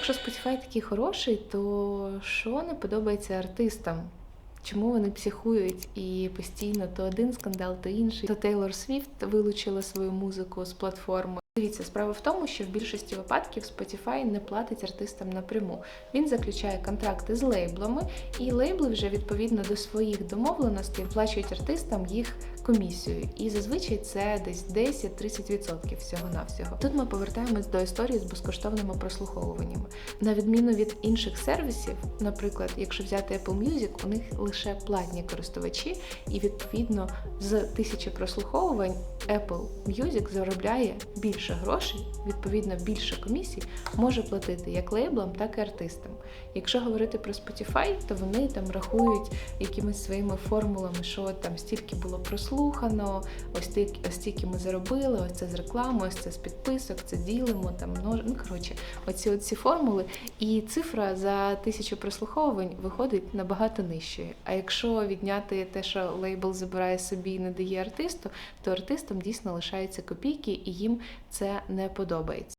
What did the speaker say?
якщо Spotify такий хороший, то що не подобається артистам? Чому вони психують і постійно то один скандал, то інший? То Тейлор Свіфт вилучила свою музику з платформи. Дивіться, справа в тому, що в більшості випадків Spotify не платить артистам напряму. Він заключає контракти з лейблами, і лейбли вже відповідно до своїх домовленостей вплачують артистам їх комісію. І зазвичай це десь 10-30% всього-навсього. Тут ми повертаємось до історії з безкоштовними прослуховуваннями. На відміну від інших сервісів, наприклад, якщо взяти Apple Music, у них лише платні користувачі, і відповідно з тисячі прослуховувань Apple Music заробляє більше грошей, відповідно більше комісій може платити як лейблам, так і артистам. Якщо говорити про Spotify, то вони там рахують якимись своїми формулами, що там стільки було прослухано, ось стільки, ось тільки ми заробили, ось це з реклами, ось це з підписок, це ділимо там множ... Ну коротше, оці оці формули. І цифра за тисячу прослуховувань виходить набагато нижчою. А якщо відняти те, що лейбл забирає собі і не дає артисту, то артистам дійсно лишаються копійки, і їм це не подобається.